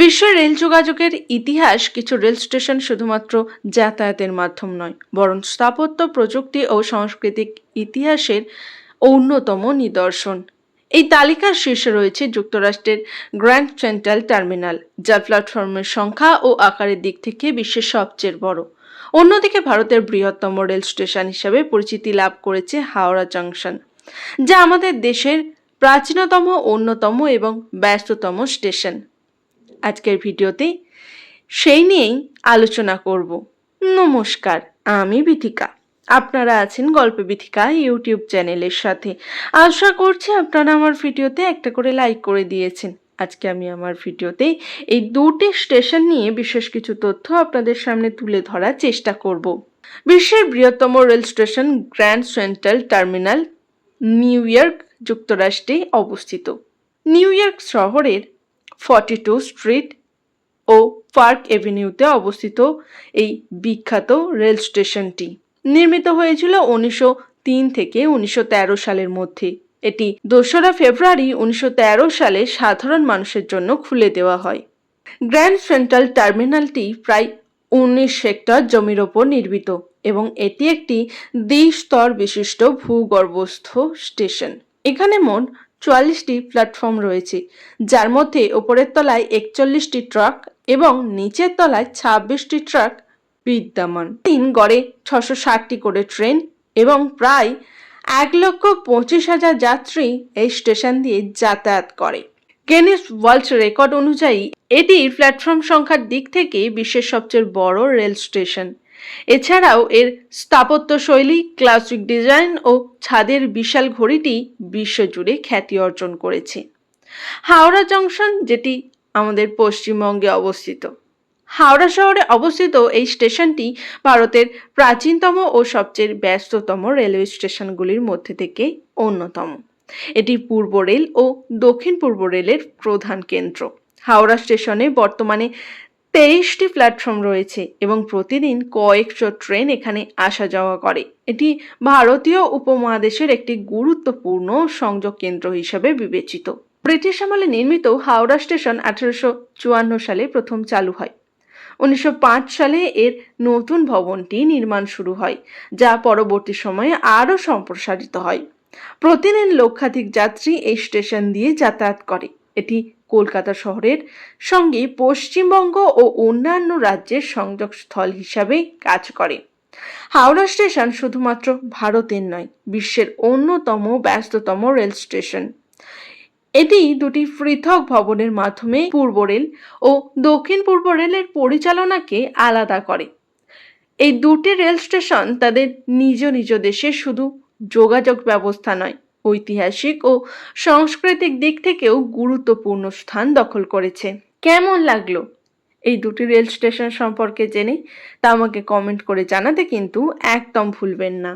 বিশ্বের রেল যোগাযোগের ইতিহাস কিছু রেল স্টেশন শুধুমাত্র যাতায়াতের মাধ্যম নয়, বরং স্থাপত্য, প্রযুক্তি ও সাংস্কৃতিক ইতিহাসের অন্যতম নিদর্শন। এই তালিকার শীর্ষে রয়েছে যুক্তরাষ্ট্রের গ্র্যান্ড সেন্ট্রাল টার্মিনাল, যা প্ল্যাটফর্মের সংখ্যা ও আকারের দিক থেকে বিশ্বের সবচেয়ে বড়। অন্যদিকে ভারতের বৃহত্তম রেল স্টেশন হিসাবে পরিচিতি লাভ করেছে হাওড়া জাংশন, যা আমাদের দেশের প্রাচীনতম, অন্যতম এবং ব্যস্ততম স্টেশন। আজকের ভিডিওতে সেই নিয়েই আলোচনা করব। নমস্কার, আমি বিথিকা। আপনারা আছেন গল্প বিথিকা ইউটিউব চ্যানেলের সাথে। আশা করছি আপনারা আমার ভিডিওতে একটা করে লাইক করে দিয়েছেন। আজকে আমি আমার ভিডিওতে এই দুটি স্টেশন নিয়ে বিশেষ কিছু তথ্য আপনাদের সামনে তুলে ধরার চেষ্টা করব। বিশ্বের বৃহত্তম rail station Grand Central Terminal New York যুক্তরাষ্ট্রে অবস্থিত। নিউ ইয়র্ক শহরের ফর্টি টু স্ট্রিট ও পার্ক এভিনিউতে অবস্থিত এই বিখ্যাত রেল স্টেশনটি। নির্মিত হয়েছিল উনিশশো তিন থেকে উনিশশো তেরো সালের মধ্যে। এটি দোসরা ফেব্রুয়ারি উনিশশো তেরো সালে সাধারণ মানুষের জন্য খুলে দেওয়া হয়। গ্র্যান্ড সেন্ট্রাল টার্মিনালটি প্রায় উনিশ হেক্টর জমির ওপর নির্মিত এবং এটি একটি দ্বিস্তর বিশিষ্ট ভূগর্ভস্থ স্টেশন। এখানে মোট চুয়াল্লিশটি প্ল্যাটফর্ম রয়েছে, যার মধ্যে ওপরের তলায় একচল্লিশটি ট্রাক এবং নিচের তলায় ছাব্বিশটি ট্রাক বিদ্যমান। তিন গড়ে ছশো ষাটটি করে ট্রেন এবং প্রায় এক লক্ষ পঁচিশ হাজার যাত্রী এই স্টেশন দিয়ে যাতায়াত করে। গেনিস ওয়ার্ল্ড রেকর্ড অনুযায়ী এটি প্ল্যাটফর্ম সংখ্যার দিক থেকে বিশ্বের সবচেয়ে বড় রেল স্টেশন। এছাড়াও এর স্থাপত্য শৈলী ক্লাসিক ডিজাইন ও ছাদের বিশাল ঘড়িটি বিশ্বজুড়ে খ্যাতি অর্জন করেছে। হাওড়া জংশন, যেটি আমাদের পশ্চিমবঙ্গে অবস্থিত। হাওড়া শহরে অবস্থিত এই স্টেশনটি ভারতের প্রাচীনতম ও সবচেয়ে ব্যস্ততম রেলওয়ে স্টেশনগুলির মধ্যে থেকে অন্যতম। এটি পূর্ব রেল ও দক্ষিণ পূর্ব রেলের প্রধান কেন্দ্র। হাওড়া স্টেশনে বর্তমানে তেইশটি প্ল্যাটফর্ম রয়েছে এবং প্রতিদিন কয়েকশো ট্রেন এখানে আসা যাওয়া করে। এটি ভারতীয় উপমহাদেশের একটি গুরুত্বপূর্ণ সংযোগ কেন্দ্র হিসেবে বিবেচিত। ব্রিটিশ আমলে নির্মিত হাওড়া স্টেশন আঠারোশো চুয়ান্ন সালে প্রথম চালু হয়। উনিশশো পাঁচ সালে এর নতুন ভবনটি নির্মাণ শুরু হয়, যা পরবর্তী সময়ে আরও সম্প্রসারিত হয়। প্রতিদিন লক্ষাধিক যাত্রী এই স্টেশন দিয়ে যাতায়াত করে। এটি কলকাতা শহরের সঙ্গে পশ্চিমবঙ্গ ও অন্যান্য রাজ্যের সংযোগস্থল হিসাবে কাজ করে। হাওড়া স্টেশন শুধুমাত্র ভারতের নয়, বিশ্বের অন্যতম ব্যস্ততম রেল স্টেশন। এটি দুটি পৃথক ভবনের মাধ্যমে পূর্ব রেল ও দক্ষিণ পূর্ব রেলের পরিচালনাকে আলাদা করে। এই দুটি রেল স্টেশন তাদের নিজ নিজ দেশে শুধু যোগাযোগ ব্যবস্থা নয় ঐতিহাসিক ও সাংস্কৃতিক দিক থেকেও গুরুত্বপূর্ণ স্থান দখল করেছে। কেমন লাগল? এই দুটি রেল স্টেশন সম্পর্কে জেনে তা আমাকে কমেন্ট করে জানাতে কিন্তু একদম ভুলবেন না।